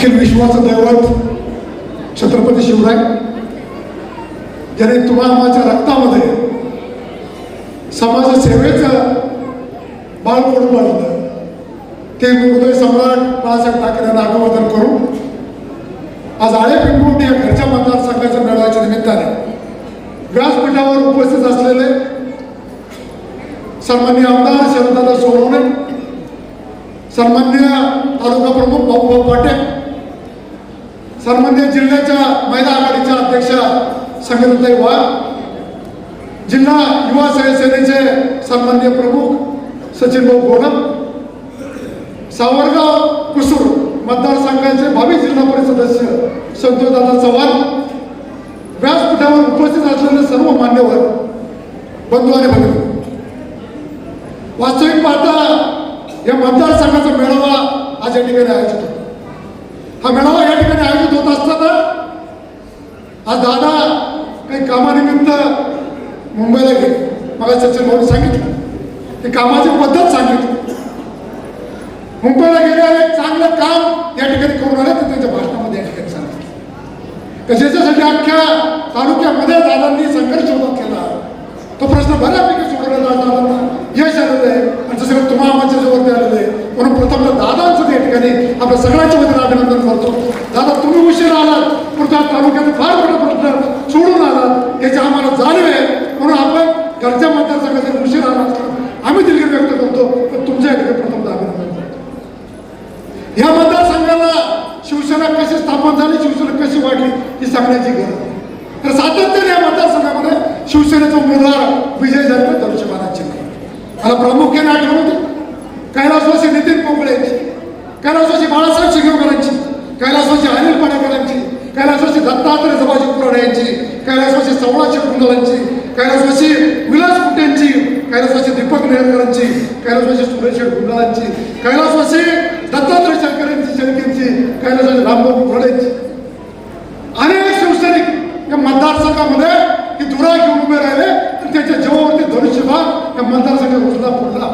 अखिल विश्वाचं दैवत छत्रपती शिवराय ज्याने तुम्हाला रक्तामध्ये समाजसेवेचं बाळ पडून पाडलं ते मृदय सम्राट बाळासाहेब ठाकरे यांना करू करून आज आळे पिंपवटी या घरच्या मतदारसंघाच्या मेळाव्याच्या निमित्ताने व्यासपीठावर उपस्थित असलेले सन्मान्य आमदार शरदादा सोनवणे सन्मान्य तालुका प्रमुख भाऊभाऊ पाटील सन्मान्य जिल्ह्याच्या महिला आघाडीच्या अध्यक्षा संगीताई वाघ जिल्हा युवा सेनेचे सन्मान्य प्रमुख सचिन भाऊ गोडम सावरगाव कुसूर मतदारसंघाचे भावी जिल्हा परिषद सदस्य संतोषदादा चव्हाण व्यासपीठावर उपस्थित असलेले सर्व मान्यवर बंधू आणि भगिनी वास्तविक पाहता या मतदारसंघाचा मेळावा आज या ठिकाणी आयोजित होतो. हा मेळावा या ठिकाणी आयोजित होत असताना आज दादा काही कामानिमित्त मुंबईला गेले. मला सचिन भाऊ सांगितलं. ते कामाची पद्धत सांगितली. मुंबईला गेले आणि एक चांगलं काम या ठिकाणी करून आलं ते त्यांच्या भाषणामध्ये या ठिकाणी सांगितलं. तर ज्याच्यासाठी अख्ख्या तालुक्यामध्ये दादांनी संघर्ष उभा केला तो प्रश्न बऱ्यापैकी सोडवला दादांना यश आलेलं आहे आणि जसं काही तुम्हा आमच्या जवळ आलेलं आहे म्हणून प्रथम दादांचं या ठिकाणी आपल्या सगळ्यांच्या वतीनं अभिनंदन करतो. दादा तुम्ही उशीर आलात पण त्या तालुक्यात फार मोठा प्रश्न सोडून आलात याची आम्हाला जाणीव आहे. म्हणून आपण घरच्या मतदारसंघाचे उशीर आला. आम्ही दिलगिरी व्यक्त करतो. पण तुमच्या या प्रथम अभिनंदन करतो. या मतदारसंघाला शिवसेना कशी स्थापन झाली शिवसेना कशी वाढली ही सांगण्याची गरज तर सातत्याने या मतदारसंघामध्ये शिवसेनेचा उमेदवार विजय झाले धनुष्यबाणाचे मला प्रामुख्याने आठवण होते. कैलासवासी नितीन पोकळे यांची. कैलासवासी बाळासाहेब शिगेवकरांची कैलासवासी अनिल पाडेकरांची कैलासवासी दत्तात्रय सभाजी कुराडे यांची कैलासवासी सवळाची कुंडलांची कैलासवासी विलास कुटेंची कैलासवासी दीपक नेरकरांची कैलासवासी सुरेश कुंडलांची कैलासवासी दत्तात्रय शंकरांची शेळकेंची कैलासवासी रामबाबू कुराडेंची अनेक शिवसैनिक या मतदारसंघामध्ये की धुरा घेऊन उभे राहिले तर त्याच्या जेव्हावरती धनुष्यभाग या मतदारसंघात घुसला पुढला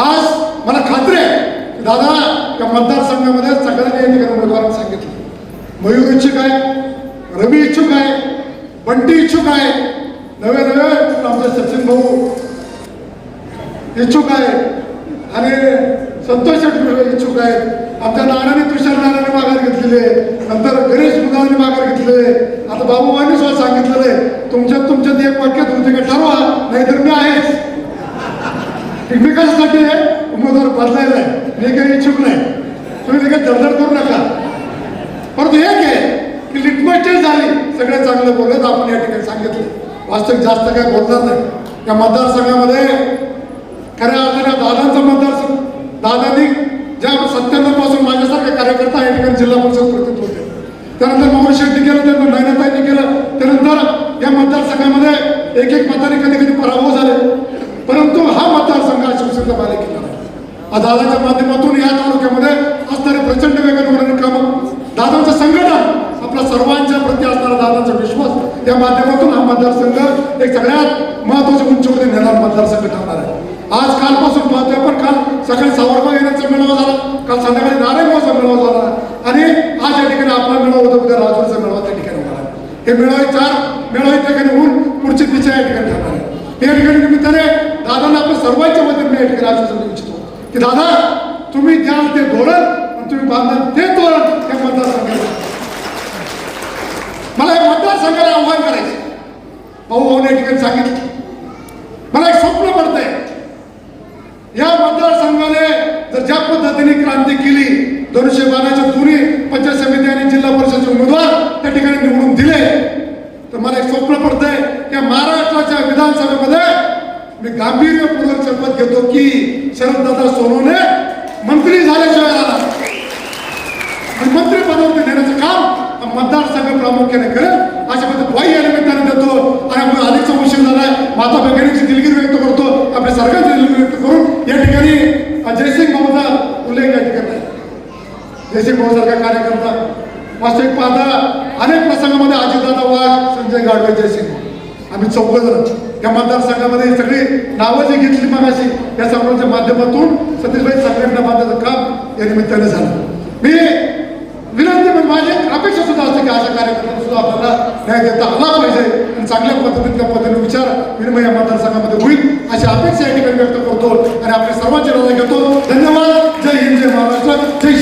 आज मला खात्री आहे की दादा या मतदारसंघामध्ये सगळ्यांनी या ठिकाणी उमेदवारांनी सांगितलं. मयूर इच्छुक आहे रवी इच्छुक आहे बंटी इच्छुक आहे नवे नवे आमचे सचिन भाऊ इच्छुक आहे आणि संतोष इच्छुक आहेत आमच्या नानाने तुषार नानाने माघार घेतलेले नंतर गणेश मुदाने माघार घेतलेले आता बाबूबाईंनी सुद्धा सांगितलेलं आहे तुमच्यात तुमच्यात एक वाक्य तुमचे काय ठरवा नाहीतर मी आहेच. एकमेकांसाठी उमेदवार बदलायला आहे. मी काही इच्छुक नाही. तुम्ही काही धडधड करू नका. परंतु एक आहे की लिटमस टेस्ट झाली. सगळे चांगलं बोलत आपण या ठिकाणी सांगितलं. वास्तविक जास्त काय बोलणार नाही. या मतदारसंघामध्ये खऱ्या अर्थाने दादांचा मतदारसंघ दादांनी ज्या सत्त्याण्णवपासून माझ्यासारखे कार्यकर्ता या ठिकाणी जिल्हा परिषद प्रतिनिधी होते. त्यानंतर मोहन शेट्टी केलं त्यानंतर नयनाताईंनी केलं. त्यानंतर या मतदारसंघामध्ये एक एक मताने कधी कधी पराभव झाले. परंतु हा मतदारसंघ हा शिवसेनेचा बालेकिल्ला आहे दादाच्या माध्यमातून या तालुक्यामध्ये असणारे प्रचंड वेगाने होणारे कामं दादांचं संघटन आपल्या सर्वांच्या प्रती असणारा दादांचा त्या माध्यमातून हा मतदारसंघ एक सगळ्यात महत्त्वाच्या उंचीवरती नेणार मतदारसंघ ठरणार आहे. आज कालपासून पाहतोय आपण काल सकाळी सावरगाव येण्याचा मेळावा झाला काल संध्याकाळी नारायणगावचा मेळावा झाला आणि आज या ठिकाणी आपला मेळावा होता उद्या राजूरचा मेळावा त्या ठिकाणी होणार हे मेळावे चार मेळावे त्या ठिकाणी होऊन पुढची दिशा या ठिकाणी ठरणार आहे. या ठिकाणी निमित्ताने दादांना आपण सर्वांच्या वतीने मी या ठिकाणी आश्वासन इच्छितो की दादा तुम्ही द्याल ते धोरण तुम्ही बांधाल ते धोरण या मतदारसंघात मला या मतदारसंघाला आव्हान करायचे भाऊ भाऊने या ठिकाणी सांगितलं. मला एक स्वप्न पडतंय. या मतदारसंघाने जर ज्या पद्धतीने क्रांती केली दोनशे बाराच्या दोन्ही पंचायत समिती आणि जिल्हा परिषदचे उमेदवार त्या ठिकाणी निवडून दिले तर मला एक स्वप्न पडतंय या महाराष्ट्राच्या विधानसभेमध्ये मी गांभीर्यपूर्वक शपथ घेतो की शरददादा सोनवणे मंत्री झाल्याशिवाय आला आणि मंत्री पदावरती नेण्याचं काम मतदारसंघ प्रामुख्याने करेल अशा पद्धती वाई या निमित्ताने देतो आणि आपण अधिकचा उशीर झालाय माता भगिनीची दिलगिरी व्यक्त करतो. आपल्या सरकारची दिलगिरी व्यक्त करून या ठिकाणी जयसिंग भाऊचा उल्लेख या ठिकाणी जयसिंग भाऊ सारखा कार्यकर्ता वास्तविक पाहता अनेक प्रसंगामध्ये अजितदादा वाघ संजय गाडवे जयसिंग. आम्ही चौघजण या मतदारसंघामध्ये सगळी नावं जी घेतली मगाशी या सर्वांच्या माध्यमातून सतीशभाई संघटना बांधायचं काम या निमित्ताने झालं. मी माझी अपेक्षा सुद्धा असते की अशा कार्यक्रमात सुद्धा आपल्याला न्याय देता आला पाहिजे. आणि चांगल्या पद्धतीने त्या पद्धतीने विचार विनिमय या मतदारसंघामध्ये होईल अशी अपेक्षा या ठिकाणी व्यक्त करतो. आणि आपल्या सर्वांची रजा घेतो. धन्यवाद. जय हिंद जय महाराष्ट्र. जय